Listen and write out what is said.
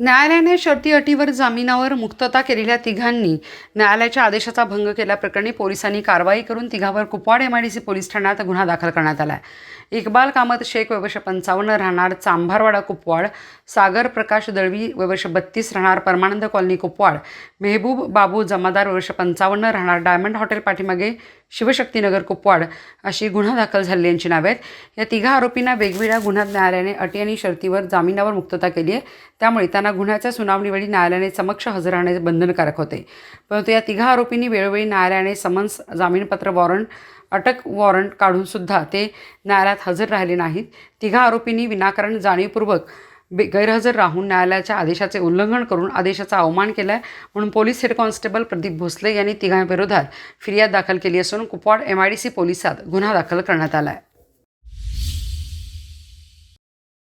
न्यायालयाने शर्ती अटीवर जामिनावर मुक्तता केलेल्या तिघांनी न्यायालयाच्या आदेशाचा भंग केल्याप्रकरणी पोलिसांनी कारवाई करून तिघावर कुपवाड एमआयडीसी पोलीस ठाण्यात गुन्हा दाखल करण्यात आला आहे इक्बाल कामत शेख वैवर्ष पंचावन्न राहणार चांभारवाडा कुपवाड. सागर प्रकाश दळवी वयवर्ष बत्तीस राहणार परमानंद कॉलनी कुपवाड. मेहबूब बाबू जमादार वर्ष पंचावन्न राहणार डायमंड हॉटेल पाठीमागे. शिवशक्तीनगर कुपवाड अशी गुन्हा दाखल झालेली यांची नावे आहेत. या तिघा आरोपींना वेगवेगळ्या गुन्ह्यात न्यायालयाने अटी आणि शर्तीवर जामिनावर मुक्तता केली आहे. त्यामुळे त्यांना गुन्ह्याच्या सुनावणीवेळी न्यायालयाने समक्ष हजर राहणे बंधनकारक होते. परंतु या तिघा आरोपींनी वेळोवेळी न्यायालयाने समन्स जामीनपत्र वॉरंट अटक वॉरंट काढूनसुद्धा ते न्यायालयात हजर राहिले नाहीत. तिघा आरोपींनी विनाकारण जाणीवपूर्वक बे गैरहजर राहून न्यायालयाच्या आदेशाचे उल्लंघन करून आदेशाचा अवमान केला आहे म्हणून police head constable Pradeep Bhosale यांनी तिघांविरोधात फिर्याद दाखल केली असून Kupwad M I D C पोलिसात गुन्हा दाखल करण्यात आला आहे